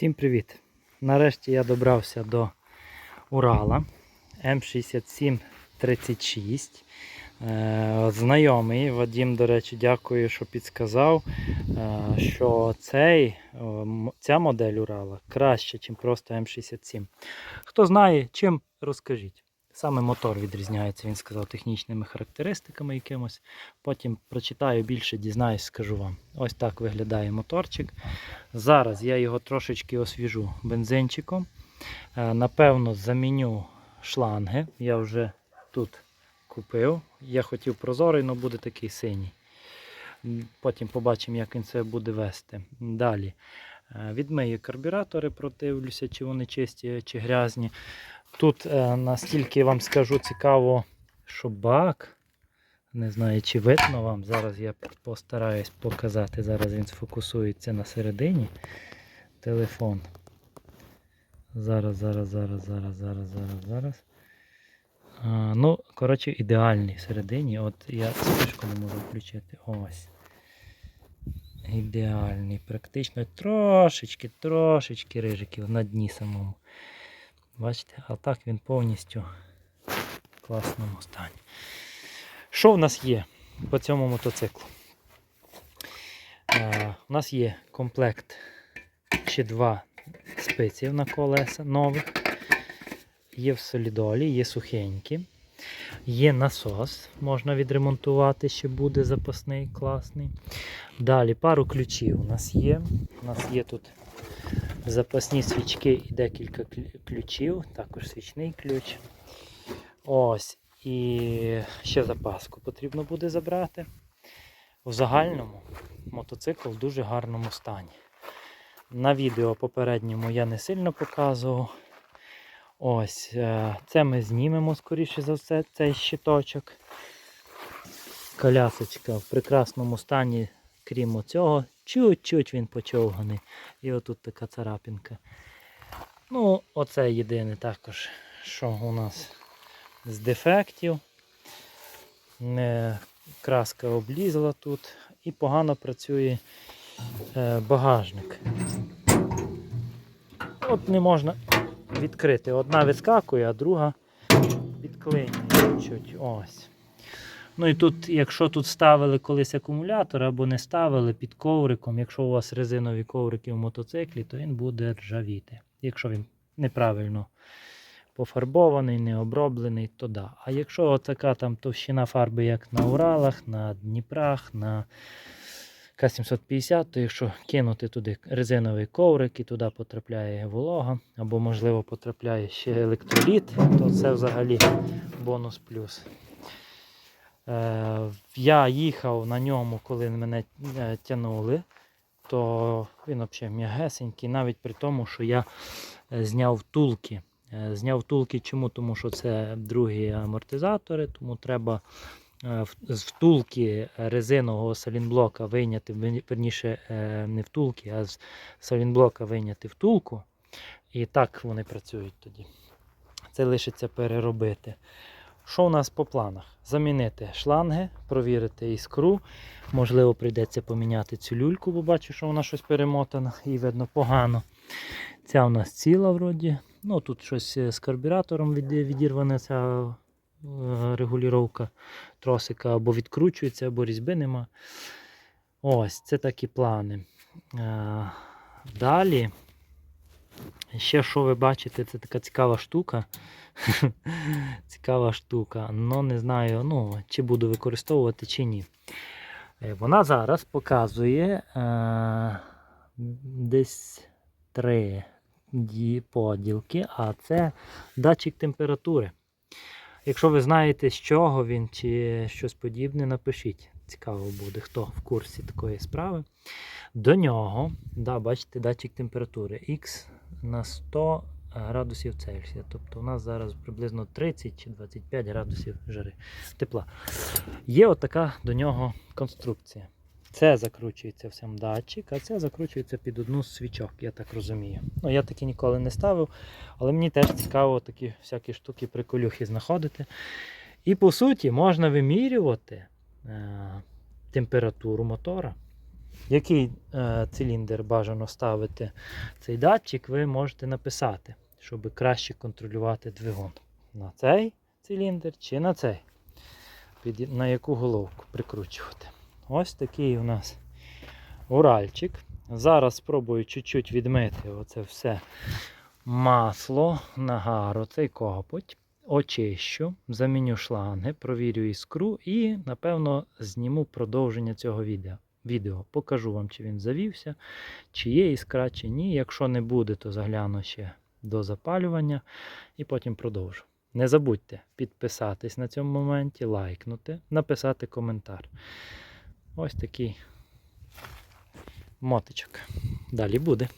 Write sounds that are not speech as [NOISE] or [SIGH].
Всім привіт! Нарешті я добрався до Урала М6736. Е, Знайомий Вадім, до речі, дякую, що підсказав, е, що цей, ця модель Урала краще, ніж просто М67. Хто знає, чим розкажіть. Саме мотор відрізняється, він сказав, технічними характеристиками якимось. Потім прочитаю більше, дізнаюсь, скажу вам. Ось так виглядає моторчик. Зараз я його трошечки освіжу бензинчиком. Е, Напевно, заміню шланги. Я вже тут купив. Я хотів прозорий, але буде такий синій. Потім побачимо, як він це буде вести. Далі. е, Відмию карбюратори, продивлюся, чи вони чисті, чи грязні. Тут е, настільки вам скажу цікаво, що бак. Не знаю, чи видно вам. Зараз я постараюсь показати. Зараз він сфокусується на середині. Телефон. Зараз, зараз, зараз, зараз, зараз, зараз, зараз. Ну, коротше, ідеальний всередині. От я спишку не можу включити. Ось. Ідеальний. Практично трошечки, трошечки рижиків на дні самому. Бачите, а так він повністю в класному стані. Що в нас є по цьому мотоциклу? Е, у нас є комплект чи два спиців на колеса нових. Є в солідолі, є сухенькі. Є насос, можна відремонтувати, ще буде запасний, класний. Далі пару ключів у нас є. У нас є тут запасні свічки і декілька ключів, також свічний ключ. Ось. І ще запаску потрібно буде забрати. У загальному мотоцикл в дуже гарному стані. На відео попередньому я не сильно показував. Ось, е, це ми знімемо, скоріше за все, цей щиточок. Колясочка в прекрасному стані, крім цього, чуть-чуть він почовганий. І отут така царапінка. Ну, оце єдине також, що у нас з дефектів. Не, краска облізла тут і погано працює е, багажник. От не можна відкрити. Одна відскакує, а друга відклинює. Ось. Ну і тут, якщо тут ставили колись акумулятор або не ставили під ковриком, якщо у вас резинові коврики в мотоциклі, то він буде ржавіти. Якщо він неправильно пофарбований, не оброблений, то да. А якщо така там товщина фарби, як на Уралах, на Дніпрох, на К750, то якщо кинути туди резиновий коврик і туди потрапляє волога, або, можливо, потрапляє ще електроліт, то це взагалі бонус плюс. Е, я їхав на ньому, коли мене е, тянули, то він взагалі м'ягесенький, навіть при тому, що я е, зняв втулки. Зняв втулки чому? Тому що це другі амортизатори, тому треба з втулки резинового салінблока вийняти, верніше не втулки, а з салінблока вийняти втулку. І так вони працюють тоді. Це лишиться переробити. Що у нас по планах? Замінити шланги, провірити іскру. Можливо, прийдеться поміняти цю люльку, бо бачу, що вона щось перемотана і видно погано. Ця у нас ціла вроді. Ну, тут щось е, з карбюратором від- відірвана ця е, регулювання тросика або відкручується, або різьби нема. Ось, це такі плани. Е, Далі. Ще що ви бачите, це така цікава штука. [LAUGHS] цікава штука. Ну, не знаю, ну, чи буду використовувати, чи ні. Е, Вона зараз показує е, десь три поділки, а це датчик температури. Якщо ви знаєте, з чого він чи щось подібне, напишіть. Цікаво буде, хто в курсі такої справи. До нього, да, бачите, датчик температури X на 100 градусів Цельсія. Тобто у нас зараз приблизно 30 чи 25 градусів жари тепла. Є отака до нього конструкція. Це закручується в сам датчик, а це закручується під одну з свічок, я так розумію. Ну, я такі ніколи не ставив, але мені теж цікаво такі всякі штуки приколюхи знаходити. І по суті можна вимірювати е, температуру мотора. Який е, циліндр бажано ставити цей датчик, ви можете написати, щоб краще контролювати двигун. На цей циліндр чи на цей. Під, на яку головку прикручувати. Ось такий у нас уральчик. Зараз спробую чуть-чуть відмити оце все масло, нагар, цей копоть. Очищу, заміню шланги, провірю іскру і, напевно, зніму продовження цього відео. Відео. Покажу вам, чи він завівся, чи є іскра, чи ні. Якщо не буде, то загляну ще до запалювання і потім продовжу. Не забудьте підписатись на цьому моменті, лайкнути, написати коментар. Ось такий мотичок. Далі буде.